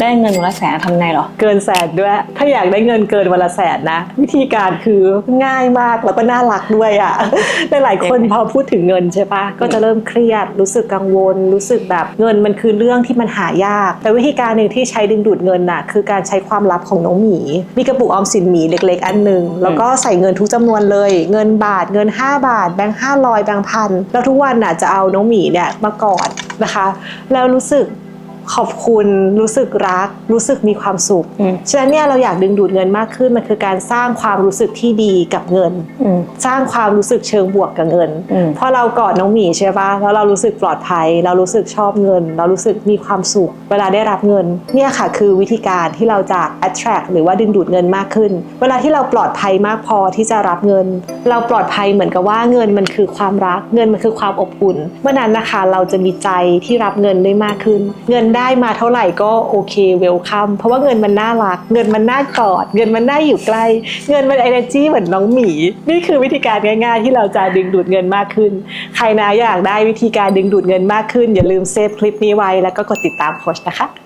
ได้เงินวันละแสนทำไงหรอ เกินแสนด้วย ถ้าอยากได้เงินเกินวันละแสนนะ วิธีการคือง่ายมากแล้วก็น่ารักด้วยอะ่ะหลายคนพอพูดถึงเงินใช่ปะก็จะเริ่มเครียด รู้สึกกังวล รู้สึกแบบเงินมันคือเรื่องที่มันหายาก แต่วิธีการหนึ่งที่ใช้ดึงดูดเงินน่ะคือการใช้ความลับของน้องหมี มีกระปุกออมสินหมีเล็ก ๆ อันหนึ่งแล้วก็ใส่เงินทุกจำนวนเลย เงินบาทเงิน 5 บาท แบงค์ห้าร้อยแบงค์พันแล้วทุกวันน่ะจะเอาน้องหมีเนี่ยมากอดนะคะ แล้วรู้สึก ขอบคุณรู้สึกรัก รู้สึกมีความสุขอืมฉะนั้นเนี่ยเราอยากดึงดูดเงินมากขึ้นมันคือการสร้างความรู้สึกที่ดีกับเงินอืมสร้างความรู้สึกเชิงบวกกับเงินอืมพอเรากอดน้องหมีใช่ปะแล้วเรารู้สึกปลอดภัย เรารู้สึกชอบเงิน เรารู้สึกมีความสุข เวลาได้รับเงินเนี่ยค่ะคือวิธีการที่เราจะ attract หรือว่าดึงดูดเงินมากขึ้น เวลาที่เราปลอดภัยมากพอที่จะรับเงิน เราปลอดภัยเหมือนกับว่าเงินมันคือความรัก เงินมันคือความอบอุ่นเมื่อนั้นนะคะเราจะมีใจที่รับเงินได้มากขึ้น เงินได้มาเท่าไหร่ก็โอเคเวลคัมเพราะว่าเงินมันน่ารัก เงินมันน่ากอด เงินมันน่าอยู่ใกล้ เงินมันเอเนจีเหมือนน้องหมี นี่คือวิธีการง่ายๆ ที่เราจะดึงดูดเงินมากขึ้น ใครนะอยากได้วิธีการดึงดูดเงินมากขึ้น อย่าลืมเซฟคลิปนี้ไว้แล้วก็กดติดตามโค้ชนะคะ